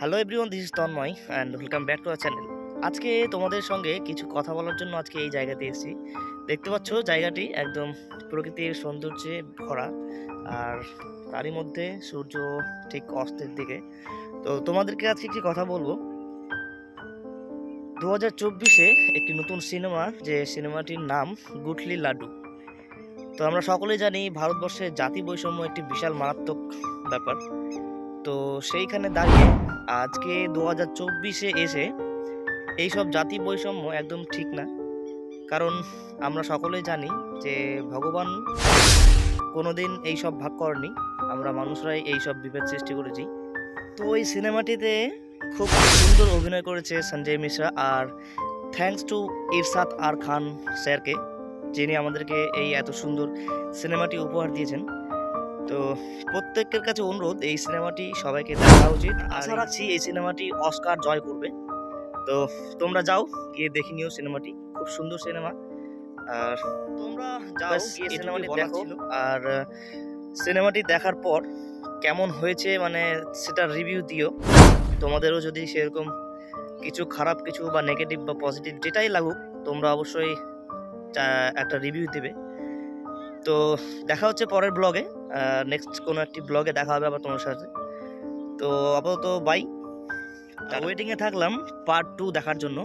Hello everyone this is Tanmoy and welcome back to our channel আজকে তোমাদের সঙ্গে কিছু কথা বলার জন্য আজকে এই জায়গাতে এসেছি। দেখতে পাচ্ছ, জায়গাটি একদম প্রকৃতির সৌন্দর্যে ভরা। আর তারই মধ্যে সূর্য ঠিক অস্তের দিকে। তো তোমাদেরকে আজকে একটি কথা বলব। দু হাজার চব্বিশে একটি নতুন সিনেমা, যে সিনেমাটির নাম গুটলি লাড্ডু। তো আমরা সকলেই জানি, ভারতবর্ষে জাতি বৈষম্য একটি বিশাল মারাত্মক ব্যাপার। তো সেইখানে দাঁড়িয়ে আজকে দু হাজার চব্বিশে এসে এইসব জাতি বৈষম্য একদম ঠিক না। কারণ আমরা সকলেই জানি যে ভগবান কোনোদিন এইসব ভাগ করেনি। আমরা মানুষরাই এইসব বিভেদ সৃষ্টি করেছি। তো ওই সিনেমাটিতে খুব সুন্দর অভিনয় করেছে সঞ্জয় মিশ্রা আর থ্যাঙ্কস টু ইরশাদ আর খান স্যারকে, যিনি আমাদেরকে এই এত সুন্দর সিনেমাটি উপহার দিয়েছেন। তো প্রত্যেকের কাছে অনুরোধ এই সিনেমাটি সবাইকে দেখা উচিত। আশা রাখছি। এই সিনেমাটি অস্কার জয় করবে। তো তোমরা যাও গিয়ে দেখে নিও সিনেমাটি। খুব সুন্দর সিনেমা। আর তোমরা যাও গিয়ে সিনেমাটি দেখো আর সিনেমাটি দেখার পর কেমন হয়েছে মানে সেটা রিভিউ দিও। তোমাদেরও যদি সেরকম কিছু খারাপ কিছু বা নেগেটিভ বা পজিটিভ যেটাই লাগুক তোমরা অবশ্যই একটা রিভিউ দেবে। তো দেখা হচ্ছে পরের ব্লগে নেক্সট কোনো একটি ব্লগে দেখা হবে আবার তোমার সাথে। তো আপাতত বাই ওয়েটিংয়ে থাকলাম পার্ট টু দেখার জন্য।